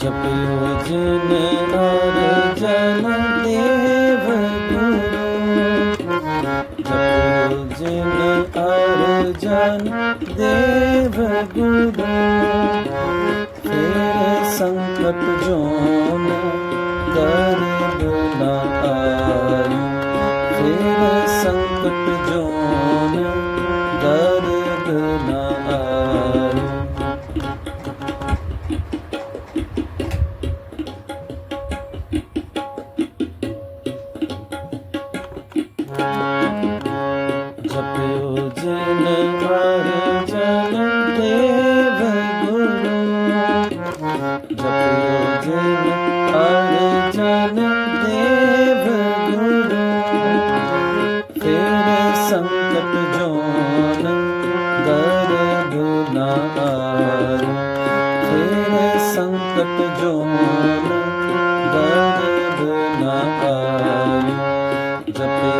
ਜਪਿਓ ਜਿਨ ਜਨ ਦੇਵ ਗੁਰੂ ਜਪਿਓ ਜਿਨ ਅਰਜਨ ਦੇਵ ਗੁਰੂ ਫਿਰ ਸੰਕਟ ਜੋਨ ਗਰਬ ਨਾ ਆਇ ਫਿਰ ਸੰਕਟ ਸੰਕਟ ਜੋ ਗਰਬ ਨਾ ਆਇ ਜਪਿਓ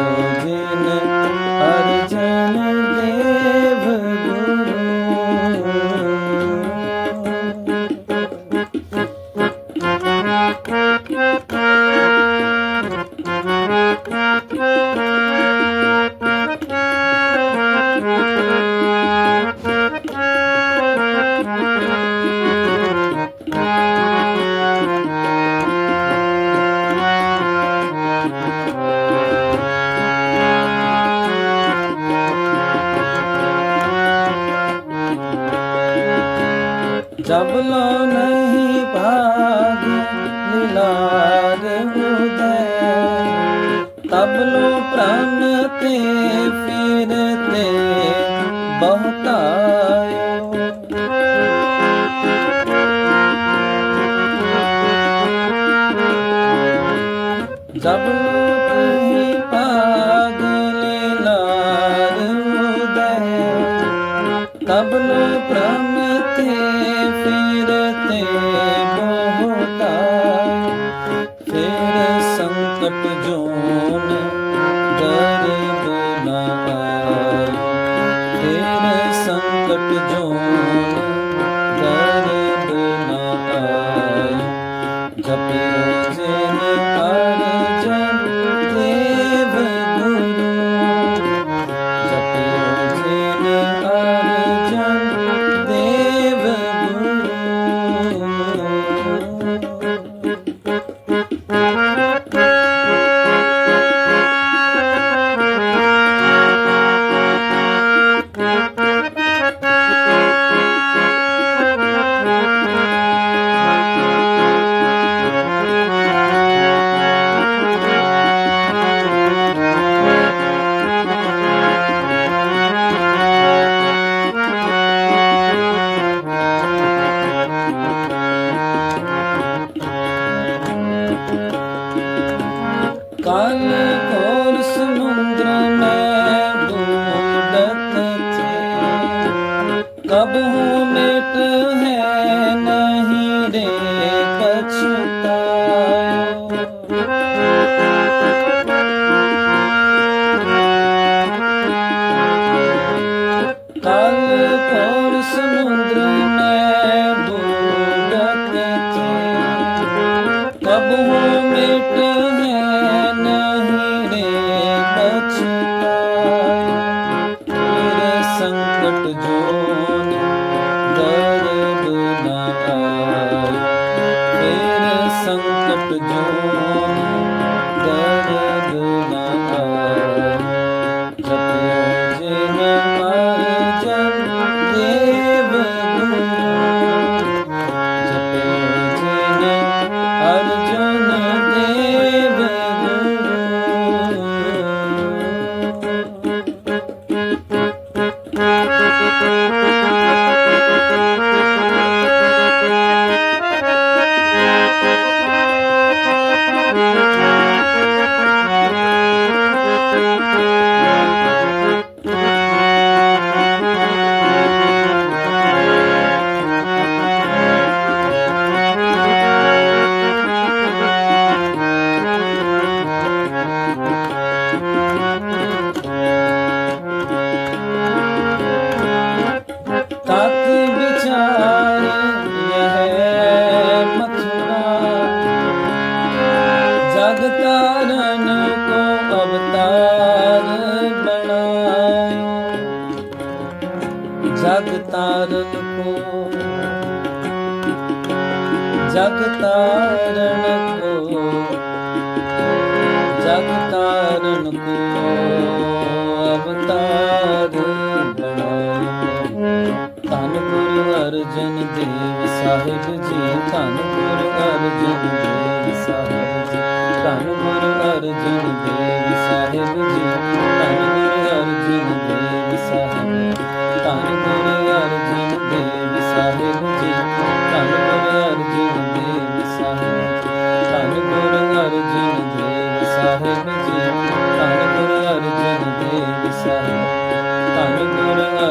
जब लो नहीं भाग लीलार उदय तब लो प्राण ते फिरते बहुतायो जब लो नहीं भाग लीलार उदय तब न संकट कब हूँ ਜਗ ਤਾਰਨ ਕੋ। ਜਗ ਤਾਰਨ ਕੋ। ਜਗ ਤਾਰਨ ਕੋ। ਅਵਤਾਰ ਬਣਾਇਆ। ਧੰਨ ਗੁਰੂ ਅਰਜਨ ਦੇਵ ਸਾਹਿਬ ਜੀ, ਧੰਨ ਗੁਰੂ ਅਰਜਨ ਦੇਵ ਸਾਹਿਬ ਜੀ, ਧੰਨ ਗੁਰੂ ਅਰਜਨ ਦੇਵ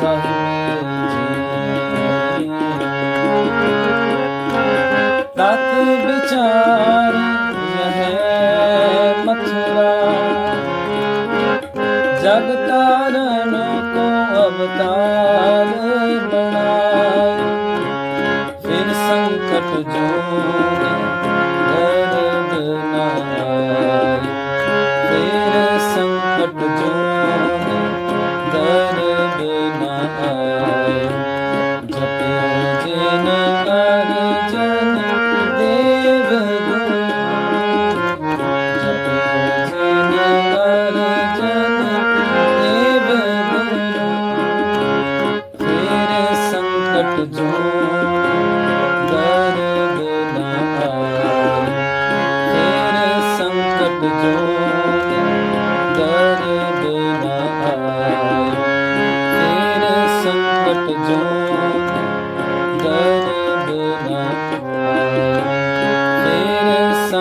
ਦੇਵ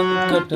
कट